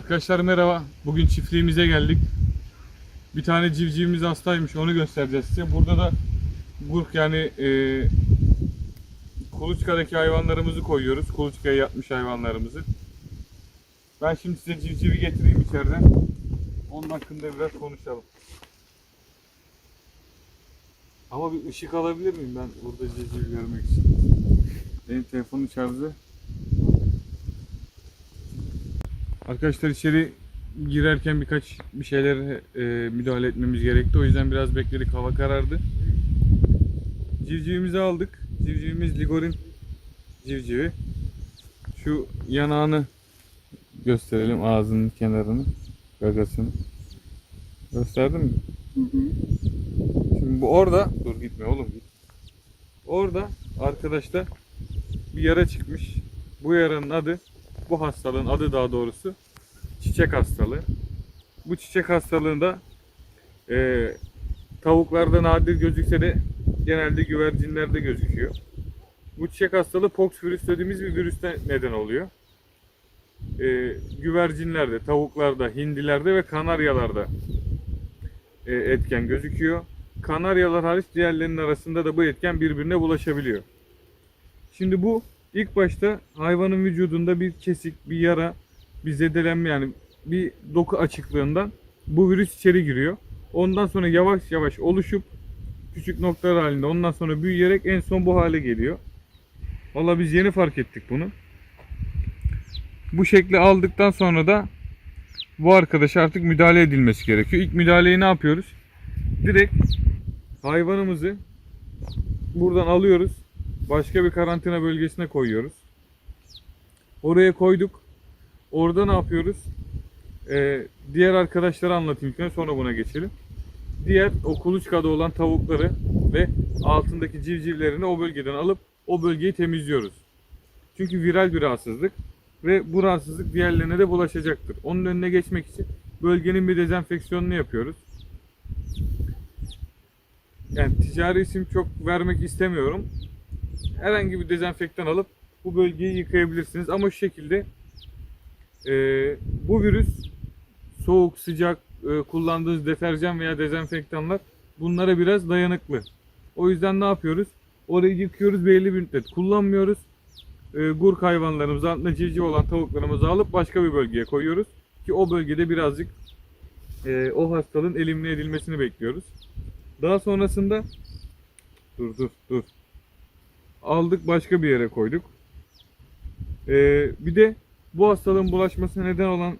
Arkadaşlar merhaba. Bugün çiftliğimize geldik. Bir tane civcivimiz hastaymış. Onu göstereceğiz size. Burada da gurk yani e, kuluçkadaki hayvanlarımızı koyuyoruz. Kuluçkaya yatmış hayvanlarımızı. Ben şimdi size civcivi getireyim içeriden. Onun hakkında biraz konuşalım. Ama bir ışık alabilir miyim ben burada civcivi görmek için? Benim telefonun şarjı Arkadaşlar içeri girerken birkaç bir şeyler e, müdahale etmemiz gerekti. O yüzden biraz bekledik. Hava karardı. Civcivimizi aldık. Civcivimiz Ligorin civcivi. Şu yanağını gösterelim. Ağzının kenarını. Gagasını. Gösterdim mi? Şimdi bu orada. Dur gitme oğlum git. Orada arkadaşlar bir yara çıkmış. Bu yaranın adı bu hastalığın adı daha doğrusu çiçek hastalığı. Bu çiçek hastalığında e, tavuklarda nadir gözükse de genelde güvercinlerde gözüküyor. Bu çiçek hastalığı poxvirüs dediğimiz bir virüsten neden oluyor. E, güvercinlerde, tavuklarda, hindilerde ve kanaryalarda e, etken gözüküyor. Kanaryalar hariç diğerlerinin arasında da bu etken birbirine bulaşabiliyor. Şimdi bu ilk başta hayvanın vücudunda bir kesik, bir yara, bir zedelenme yani bir doku açıklığından bu virüs içeri giriyor. Ondan sonra yavaş yavaş oluşup küçük noktalar halinde ondan sonra büyüyerek en son bu hale geliyor. Valla biz yeni fark ettik bunu. Bu şekli aldıktan sonra da bu arkadaşa artık müdahale edilmesi gerekiyor. İlk müdahaleyi ne yapıyoruz? Direkt hayvanımızı buradan alıyoruz. Başka bir karantina bölgesine koyuyoruz. Oraya koyduk. Orada ne yapıyoruz? Ee, diğer arkadaşlara anlatayım önce, sonra buna geçelim. Diğer o kuluçkada olan tavukları ve altındaki civcivlerini o bölgeden alıp o bölgeyi temizliyoruz. Çünkü viral bir rahatsızlık ve bu rahatsızlık diğerlerine de bulaşacaktır. Onun önüne geçmek için bölgenin bir dezenfeksiyonunu yapıyoruz. Yani ticari isim çok vermek istemiyorum. Herhangi bir dezenfektan alıp bu bölgeyi yıkayabilirsiniz. Ama şu şekilde e, bu virüs soğuk, sıcak, e, kullandığınız deterjan veya dezenfektanlar bunlara biraz dayanıklı. O yüzden ne yapıyoruz? Orayı yıkıyoruz belli bir müddet kullanmıyoruz. E, gurk hayvanlarımızı, altında civciv olan tavuklarımızı alıp başka bir bölgeye koyuyoruz. Ki o bölgede birazcık e, o hastalığın elimine edilmesini bekliyoruz. Daha sonrasında dur dur dur aldık başka bir yere koyduk. Ee, bir de bu hastalığın bulaşmasına neden olan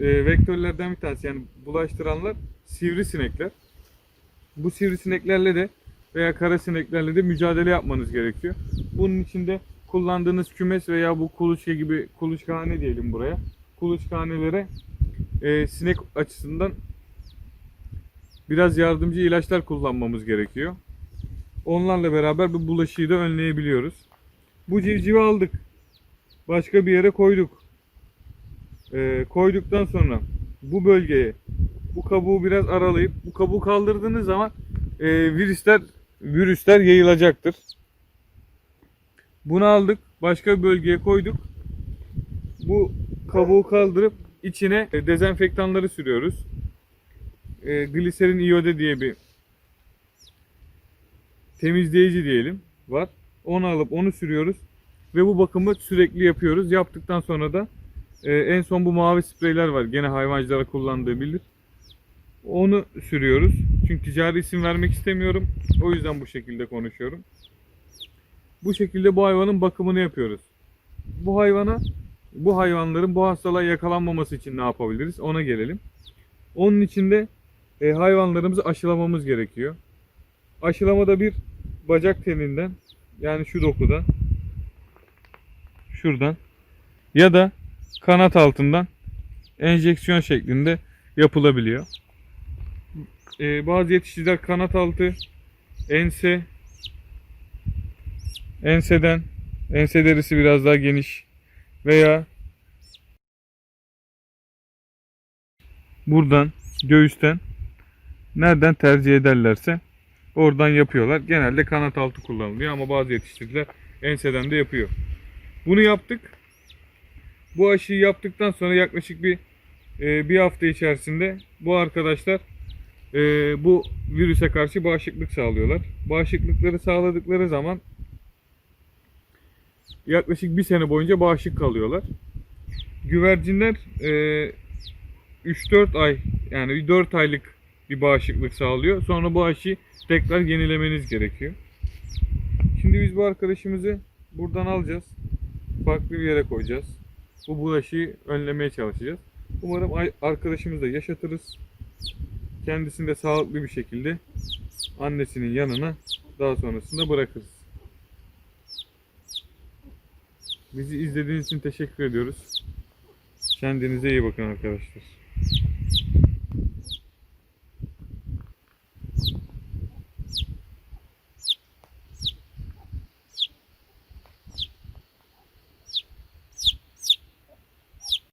e, vektörlerden bir tanesi yani bulaştıranlar sivrisinekler. Bu sivrisineklerle de veya kara sineklerle de mücadele yapmanız gerekiyor. Bunun için de kullandığınız kümes veya bu kuluçka gibi kuluçkahane diyelim buraya. Kuluçkahanelere e, sinek açısından biraz yardımcı ilaçlar kullanmamız gerekiyor. Onlarla beraber bu bulaşıyı da önleyebiliyoruz. Bu civcivi aldık. Başka bir yere koyduk. Ee, koyduktan sonra bu bölgeye bu kabuğu biraz aralayıp bu kabuğu kaldırdığınız zaman e, virüsler virüsler yayılacaktır. Bunu aldık. Başka bir bölgeye koyduk. Bu kabuğu kaldırıp içine e, dezenfektanları sürüyoruz. E, gliserin iyode diye bir temizleyici diyelim var. Onu alıp onu sürüyoruz ve bu bakımı sürekli yapıyoruz. Yaptıktan sonra da e, en son bu mavi spreyler var. Gene hayvancılara kullandığı bilir. Onu sürüyoruz. Çünkü ticari isim vermek istemiyorum. O yüzden bu şekilde konuşuyorum. Bu şekilde bu hayvanın bakımını yapıyoruz. Bu hayvana bu hayvanların bu hastalığa yakalanmaması için ne yapabiliriz? Ona gelelim. Onun için de e, hayvanlarımızı aşılamamız gerekiyor. Aşılamada bir bacak teninden yani şu dokudan şuradan ya da kanat altından enjeksiyon şeklinde yapılabiliyor. Ee, bazı yetiştiriciler kanat altı, ense, enseden, ense derisi biraz daha geniş veya buradan, göğüsten nereden tercih ederlerse Oradan yapıyorlar. Genelde kanat altı kullanılıyor ama bazı yetiştiriciler enseden de yapıyor. Bunu yaptık. Bu aşıyı yaptıktan sonra yaklaşık bir e, bir hafta içerisinde bu arkadaşlar e, bu virüse karşı bağışıklık sağlıyorlar. Bağışıklıkları sağladıkları zaman yaklaşık bir sene boyunca bağışık kalıyorlar. Güvercinler e, 3-4 ay yani 4 aylık bir bağışıklık sağlıyor. Sonra bu aşıyı tekrar yenilemeniz gerekiyor. Şimdi biz bu arkadaşımızı buradan alacağız. Farklı bir yere koyacağız. Bu bulaşıyı önlemeye çalışacağız. Umarım arkadaşımızı da yaşatırız. Kendisini de sağlıklı bir şekilde annesinin yanına daha sonrasında bırakırız. Bizi izlediğiniz için teşekkür ediyoruz. Kendinize iyi bakın arkadaşlar.